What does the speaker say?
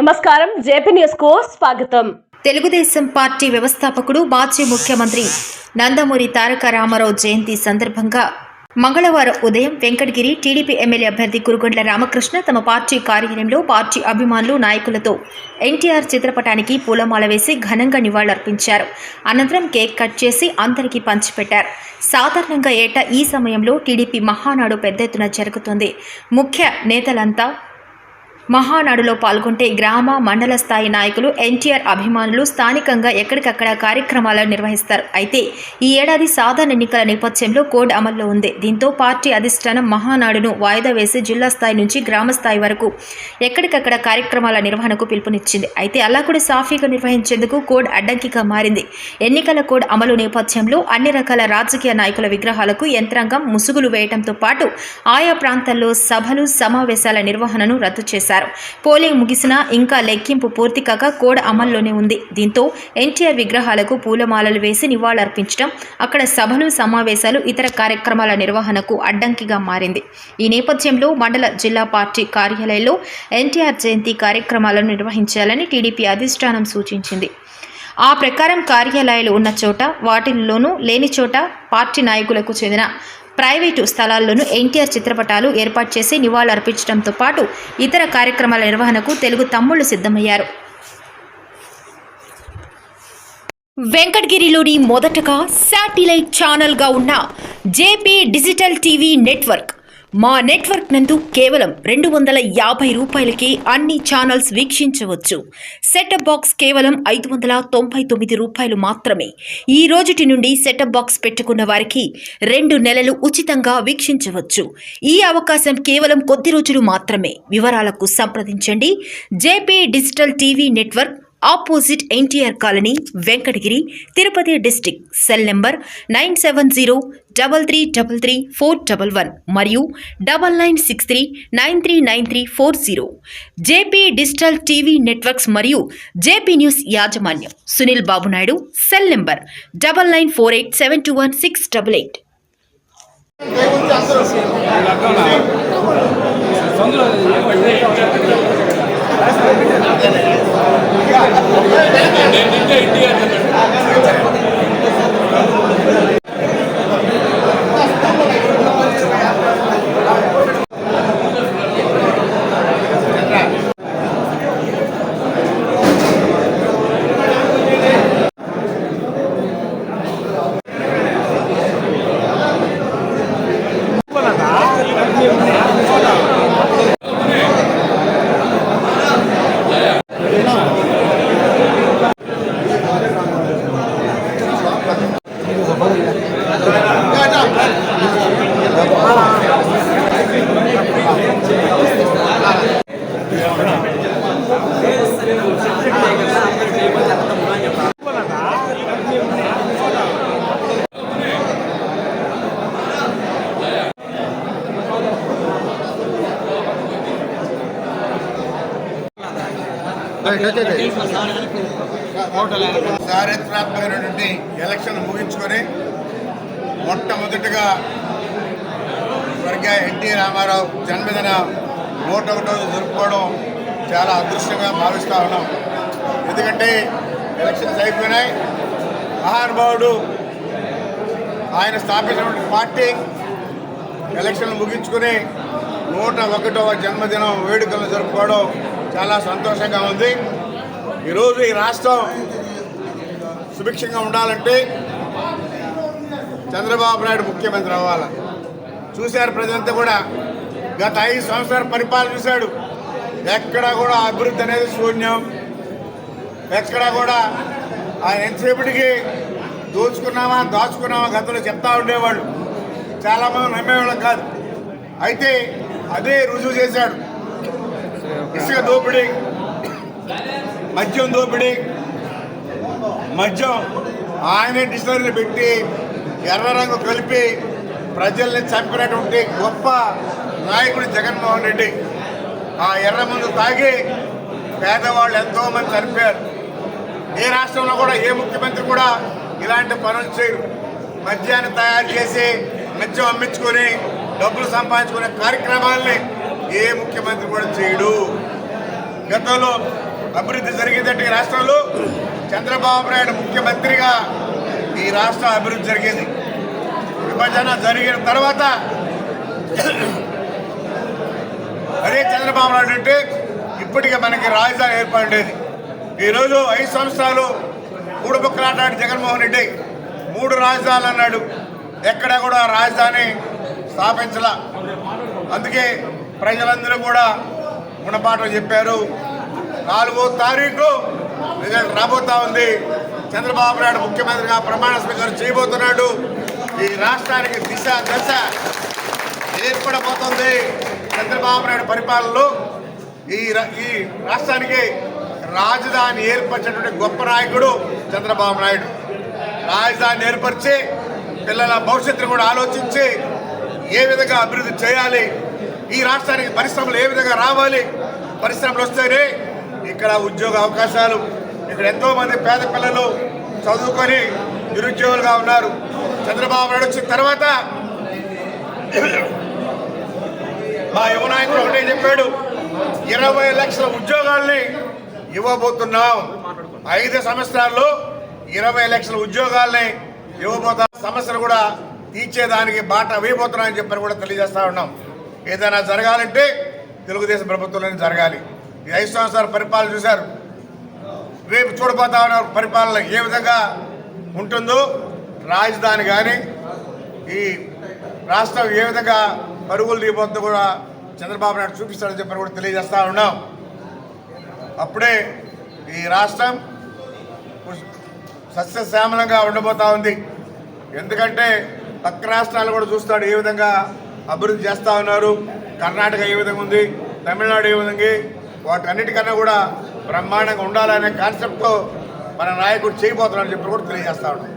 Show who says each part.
Speaker 1: నమస్కారం జేపీ న్యూస్కు స్వాగతం.
Speaker 2: తెలుగుదేశం పార్టీ వ్యవస్థాపకుడు మాజీ ముఖ్యమంత్రి నందమూరి తారక రామారావు జయంతి సందర్భంగా మంగళవారం ఉదయం వెంకటగిరి టీడీపీ ఎమ్మెల్యే అభ్యర్థి కురుగొండ్ల రామకృష్ణ తమ పార్టీ కార్యాలయంలో పార్టీ అభిమానులు నాయకులతో ఎన్టీఆర్ చిత్రపటానికి పూలమాల వేసి ఘనంగా నివాళులర్పించారు. అనంతరం కేక్ కట్ చేసి అందరికీ పంచిపెట్టారు. సాధారణంగా ఏటా ఈ సమయంలో టీడీపీ మహానాడు పెద్ద ఎత్తున జరుగుతుంది. ముఖ్య నేతలంతా మహానాడులో పాల్గొంటే గ్రామ మండల స్థాయి నాయకులు ఎన్టీఆర్ అభిమానులు స్థానికంగా ఎక్కడికక్కడ కార్యక్రమాలను నిర్వహిస్తారు. అయితే ఈ ఏడాది సాధారణ ఎన్నికల నేపథ్యంలో కోడ్ అమల్లో ఉంది. దీంతో పార్టీ అధిష్టానం మహానాడును వాయిదా వేసి జిల్లా స్థాయి నుంచి గ్రామ స్థాయి వరకు ఎక్కడికక్కడ కార్యక్రమాల నిర్వహణకు పిలుపునిచ్చింది. అయితే అలా కూడా సాఫీగా నిర్వహించేందుకు కోడ్ అడ్డంకిగా మారింది. ఎన్నికల కోడ్ అమలు నేపథ్యంలో అన్ని రకాల రాజకీయ నాయకుల విగ్రహాలకు యంత్రాంగం ముసుగులు వేయడంతో పాటు ఆయా ప్రాంతాల్లో సభలు సమావేశాల నిర్వహణను రద్దు చేశారు. పోలింగ్ ముగిసినా ఇంకా లెక్కింపు పూర్తి కాక కోడ్ అమల్లోనే ఉంది. దీంతో ఎన్టీఆర్ విగ్రహాలకు పూలమాలలు వేసి నివాళులర్పించడం అక్కడ సభలు సమావేశాలు ఇతర కార్యక్రమాల నిర్వహణకు అడ్డంకిగా మారింది. ఈ నేపథ్యంలో మండల జిల్లా పార్టీ కార్యాలయంలో ఎన్టీఆర్ జయంతి కార్యక్రమాలను నిర్వహించాలని టీడీపీ అధిష్టానం సూచించింది. ఆ ప్రకారం కార్యాలయాలు ఉన్న చోట వాటిల్లోనూ లేని చోట పార్టీ నాయకులకు చెందిన ప్రైవేటు స్థలాల్లోనూ ఎన్టీఆర్ చిత్రపటాలు ఏర్పాటు చేసి నివాళులర్పించడంతో పాటు ఇతర కార్యక్రమాల నిర్వహణకు తెలుగు తమ్ముళ్ళు సిద్ధమయ్యారు. వెంకటగిరిలోని మొదటగా శాటిలైట్ ఛానల్గా ఉన్న జేపీ డిజిటల్ టీవీ నెట్వర్క్ మా నెట్వర్క్ నందు కేవలం రెండు వందల యాభై రూపాయలకి అన్ని ఛానల్స్ వీక్షించవచ్చు. సెటప్ బాక్స్ కేవలం ఐదు వందల తొంభై తొమ్మిది రూపాయలు మాత్రమే. ఈ రోజుటి నుండి సెటప్ బాక్స్ పెట్టుకున్న వారికి రెండు నెలలు ఉచితంగా వీక్షించవచ్చు. ఈ అవకాశం కేవలం కొద్ది రోజులు మాత్రమే. వివరాలకు సంప్రదించండి. JP digital TV network opposite NTR colony Venkatagiri Tirupati district cell number nine seven zero double three double three four double one మరియు double nine six three nine three nine three four zero. JP digital TV networks మరియు JP news యాజమాన్యం. Sunil Babu Naidu cell number double nine four eight seven two one six double eight.
Speaker 3: India చారిత్రాత్మకమైనటువంటి election ముగించుకొని మొట్టమొదటిగా స్వర్గీయ NT Ramarao జన్మదిన నూట ఒకటో జరుపుకోవడం చాలా అదృష్టంగా భావిస్తూ ఉన్నాం. ఎందుకంటే ఎలక్షన్స్ అయిపోయినాయి. మహానుభావుడు ఆయన స్థాపించినటువంటి పార్టీ ఎలక్షన్లు ముగించుకుని నూట ఒకటవ జన్మదినం వేడుకలు జరుపుకోవడం చాలా సంతోషంగా ఉంది. ఈరోజు ఈ రాష్ట్రం సుభిక్షంగా ఉండాలంటే చంద్రబాబు నాయుడు ముఖ్యమంత్రి అవ్వాలి. చూశారు ప్రజలంతా కూడా గత ఐదు సంవత్సరాల పరిపాలన చూశాడు. ఎక్కడా కూడా అభివృద్ధి అనేది శూన్యం. ఎక్కడా కూడా ఆయన ఎంతసేపటికి దోచుకున్నామా దాచుకున్నామా గతంలో చెప్తా ఉండేవాళ్ళు. చాలామంది నమ్మేవాళ్ళం కాదు. అయితే అదే రుజువు చేశాడు. ఇసుక దోపిడీ మద్యం దోపిడీ మద్యం ఆయనే డిక్షనరీని పెట్టి ఎర్ర రంగు కలిపి ప్రజల్ని చంపినటువంటి గొప్ప నాయకుడు జగన్మోహన్ రెడ్డి. ఆ ఎర్ర ముందు తాగి పేదవాళ్ళు ఎంతోమంది చనిపోయారు. ఏ రాష్ట్రంలో కూడా ఏ ముఖ్యమంత్రి కూడా ఇలాంటి పనులు చేయరు. మద్యాన్ని తయారు చేసి మద్యం అమ్మించుకొని డబ్బులు సంపాదించుకునే కార్యక్రమాల్ని ఏ ముఖ్యమంత్రి కూడా చేయడు. గతంలో అభివృద్ధి జరిగిందంటే ఈ రాష్ట్రంలో చంద్రబాబు నాయుడు ముఖ్యమంత్రిగా ఈ రాష్ట్ర అభివృద్ధి జరిగింది. విభజన జరిగిన తర్వాత అదే చంద్రబాబు నాయుడు అంటే ఇప్పటికే మనకి రాజధాని ఏర్పడేది ఈరోజు ఐదు సంవత్సరాలు మూడు బుక్కలాటాడు జగన్మోహన్ రెడ్డి మూడు రాజధానులు అన్నాడు. ఎక్కడ కూడా రాజధాని స్థాపించలా. అందుకే ప్రజలందరూ కూడా గుణపాఠం చెప్పారు. నాలుగో తారీఖు రిజల్ట్ రాబోతా ఉంది. చంద్రబాబు నాయుడు ముఖ్యమంత్రిగా ప్రమాణ స్వీకారం చేయబోతున్నాడు. ఈ రాష్ట్రానికి దిశ దశ ఏర్పడబోతుంది చంద్రబాబు నాయుడు పరిపాలనలో. ఈ రా- ఈ రాష్ట్రానికి రాజధాని ఏర్పరిచినటువంటి గొప్ప నాయకుడు చంద్రబాబు నాయుడు. రాజధాని ఏర్పరిచి పిల్లల భవిష్యత్తును కూడా ఆలోచించి ఏ విధంగా అభివృద్ధి చేయాలి ఈ రాష్ట్రానికి పరిశ్రమలు ఏ విధంగా రావాలి? పరిశ్రమలు వస్తేనే ఇక్కడ ఉద్యోగ అవకాశాలు. ఇక్కడ ఎంతో మంది పేద పిల్లలు చదువుకొని నిరుద్యోగులుగా ఉన్నారు. చంద్రబాబు నాయుడు వచ్చిన తర్వాత మా యువ నాయకుడు ఒకటే చెప్పాడు ఇరవై లక్షల ఉద్యోగాల్ని ఇవ్వబోతున్నాం. ఐదు సంవత్సరాల్లో ఇరవై లక్షల ఉద్యోగాల్ని ఇవ్వబోతా సమస్యలు కూడా తీర్చేదానికి బాట వేయబోతున్నామని చెప్పని కూడా తెలియజేస్తా ఉన్నాం. ఏదైనా జరగాలంటే తెలుగుదేశం ప్రభుత్వంలోనే జరగాలి. ఈ ఐదు సంవత్సరాల పరిపాలన చూశారు. రేపు చూడబోతా ఉన్న పరిపాలన ఏ విధంగా ఉంటుందో రాజధాని కానీ ఈ రాష్ట్రం ఏ విధంగా పరుగులు తీయబోతుందో కూడా చంద్రబాబు నాయుడు చూపిస్తాడని చెప్పని కూడా తెలియజేస్తా ఉన్నాం. అప్పుడే ఈ రాష్ట్రం సస్యశ్యామలంగా ఉండబోతా ఉంది. ఎందుకంటే పక్క రాష్ట్రాలు కూడా చూస్తాడు ఏ విధంగా అభివృద్ధి చేస్తూ ఉన్నారు. కర్ణాటక ఏ విధంగా ఉంది? తమిళనాడు ఏ విధంగా వాటన్నిటికన్నా కూడా బ్రహ్మాండంగా ఉండాలనే కాన్సెప్ట్తో మన నాయకుడు చేయబోతున్నాడు చెప్పి కూడా తెలియజేస్తా ఉన్నాం.